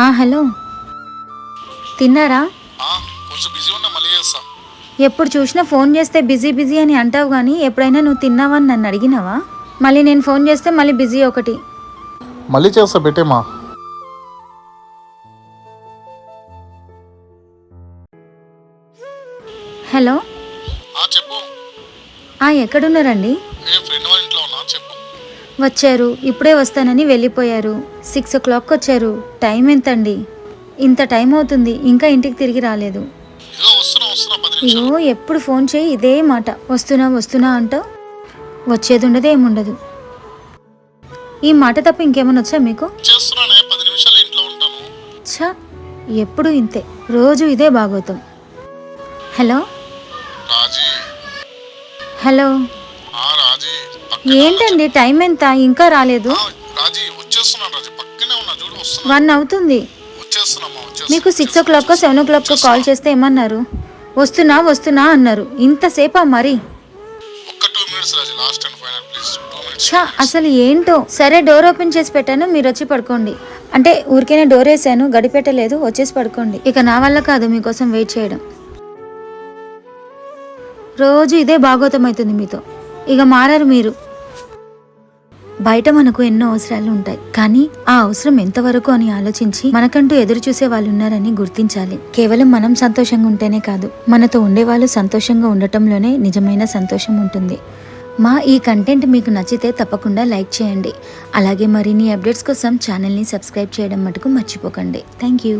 ఆ హలో. తిన్నారా? ఆ, కొంచెం బిజీ ఉన్నా మళ్ళీ చేస్తా. ఎప్పుడు చూసినా ఫోన్ చేస్తే బిజీ బిజీ అని అంటావు కానీ ఎప్పుడైనా నువ్వు తిన్నావా అని నన్ను అడిగినావా? మళ్ళీ నేను ఫోన్ చేస్తే మళ్ళీ బిజీ ఒకటి. మళ్ళీ చేస్తా పెట్టేమా. హలో. చెప్పు. ఎక్కడున్నారండి? చెప్పు. వచ్చారు ఇప్పుడే వస్తానని వెళ్ళిపోయారు. సిక్స్ ఓ క్లాక్ వచ్చారు. టైం ఎంతండి? ఇంత టైం అవుతుంది ఇంకా ఇంటికి తిరిగి రాలేదు. ఇగో ఎప్పుడు ఫోన్ చేయి ఇదే మాట. వస్తున్నా వస్తున్నా అంటావు? వచ్చేది ఉండదు ఏముండదు ఈ మాట తప్ప ఇంకేమైనా వచ్చా మీకు? ఛ ఎప్పుడు ఇంతే. రోజు ఇదే బాగోతాం హలో? హలో? ఏంటండి? టైం ఎంత? ఇంకా రాలేదు. వన్ అవుతుంది. మీకు six o'clock seven o'clock call చేస్తే ఏమన్నారు? వస్తున్నా వస్తున్నా అన్నారు. ఇంతసేపా మరి? అసలు ఏంటో? సరే డోర్ ఓపెన్ చేసి పెట్టాను మీరు వచ్చి పడుకోండి. అంటే ఊరికేనే డోర్ వేసాను గడిపెట్టలేదు వచ్చేసి పడుకోండి. ఇక నా వల్ల కాదు మీకోసం వెయిట్ చేయడం. రోజు ఇదే భాగవతం అవుతుంది మీతో. ఇక మారరు మీరు. బయట మనకు ఎన్నో అవసరాలు ఉంటాయి. కానీ ఆ అవసరం ఎంతవరకు అని ఆలోచించి మనకంటూ ఎదురు చూసే వాళ్ళు ఉన్నారని గుర్తించాలి. కేవలం మనం సంతోషంగా ఉంటేనే కాదు మనతో ఉండేవాళ్ళు సంతోషంగా ఉండటంలోనే నిజమైన సంతోషం ఉంటుంది. మా ఈ కంటెంట్ మీకు నచ్చితే తప్పకుండా లైక్ చేయండి. అలాగే మరిన్ని అప్డేట్స్ కోసం ఛానల్ని సబ్స్క్రైబ్ చేయడం మటుకు మర్చిపోకండి. Thank you.